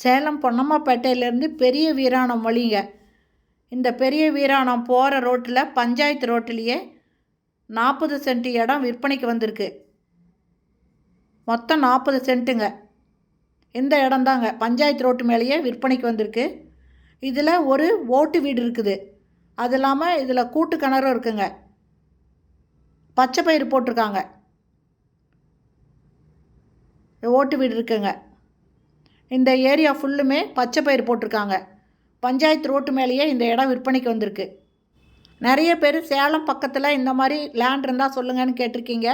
சேலம் பொன்னம்மாப்பேட்டையிலேருந்து பெரிய வீராணம் வழிங்க இந்த பெரிய வீராணம் போகிற ரோட்டில் பஞ்சாயத்து ரோட்டிலேயே நாற்பது சென்ட் இடம் விற்பனைக்கு வந்திருக்கு. மொத்தம் நாற்பது சென்ட்டுங்க. இந்த இடம்தாங்க பஞ்சாயத்து ரோட்டு மேலேயே விற்பனைக்கு வந்திருக்கு. இதில் ஒரு ஓட்டு வீடு இருக்குது. அது இல்லாமல் இதில் கூட்டு கிணறும் இருக்குங்க. பச்சை பயிர் போட்டிருக்காங்க. ஓட்டு வீடு இருக்குங்க. இந்த ஏரியா ஃபுல்லுமே பச்சை பயிர் போட்டிருக்காங்க. பஞ்சாயத்து ரோட்டு மேலேயே இந்த இடம் விற்பனைக்கு வந்திருக்கு. நிறைய பேர் சேலம் பக்கத்தில் இந்த மாதிரி லேண்ட் இருந்தால் சொல்லுங்கன்னு கேட்டிருக்கீங்க.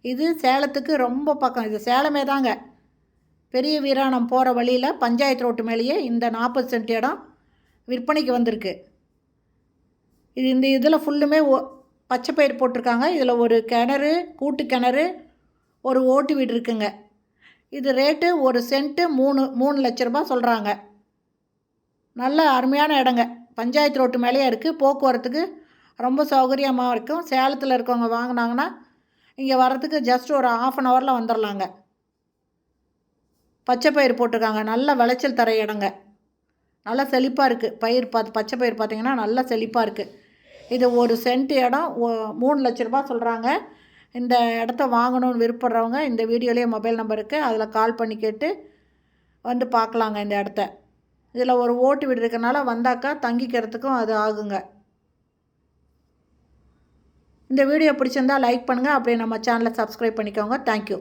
இது சேலத்துக்கு ரொம்ப பக்கம். இது சேலமே தாங்க. பெரிய வீராணம் போகிற வழியில் பஞ்சாயத்து ரோட்டு மேலேயே இந்த நாற்பது சென்ட் இடம் விற்பனைக்கு வந்திருக்கு. இது இந்த இதில் ஃபுல்லுமே ஓ பச்சை பயிர் போட்டிருக்காங்க. இதில் ஒரு கிணறு கூட்டு கிணறு ஒரு ஓட்டு வீடு இருக்குங்க. இது ரேட்டு ஒரு சென்ட்டு மூணு மூணு லட்ச ரூபா சொல்கிறாங்க நல்ல அருமையான இடங்க. பஞ்சாயத்து ரோட்டு மேலேயே இருக்குது போக்குவரத்துக்கு ரொம்ப சௌகரியமாக இருக்கும். சேலத்தில் இருக்கவங்க வாங்கினாங்கன்னா இங்கே வர்றதுக்கு ஜஸ்ட் ஒரு ஆஃப் அன் ஹவரில் வந்துடலாங்க பச்சை பயிர் போட்டிருக்காங்க. நல்ல விளைச்சல் தர இடங்க. நல்லா செழிப்பாக இருக்குது பயிர் பார்த்து பச்சை பயிர் பார்த்திங்கன்னா நல்லா செழிப்பாக இருக்குது இது ஒரு சென்ட் இடம். மூணு லட்ச ரூபா சொல்கிறாங்க இந்த இடத்த வாங்கணும்னு விருப்பப்படுறவங்க இந்த வீடியோலேயே மொபைல் நம்பர் இருக்குது அதில் கால் பண்ணி கேட்டு வந்து பார்க்கலாங்க இந்த இடத்த. இதில் ஒரு ஓட்டு வீடு இருக்கனால வந்தாக்கா தங்கிக்கிறதுக்கும் அது ஆகுங்க. இந்த வீடியோ பிடிச்சிருந்தால் லைக் பண்ணுங்கள் அப்படியே நம்ம சேனலை சப்ஸ்கிரைப் பண்ணிக்கோங்க. தேங்க்யூ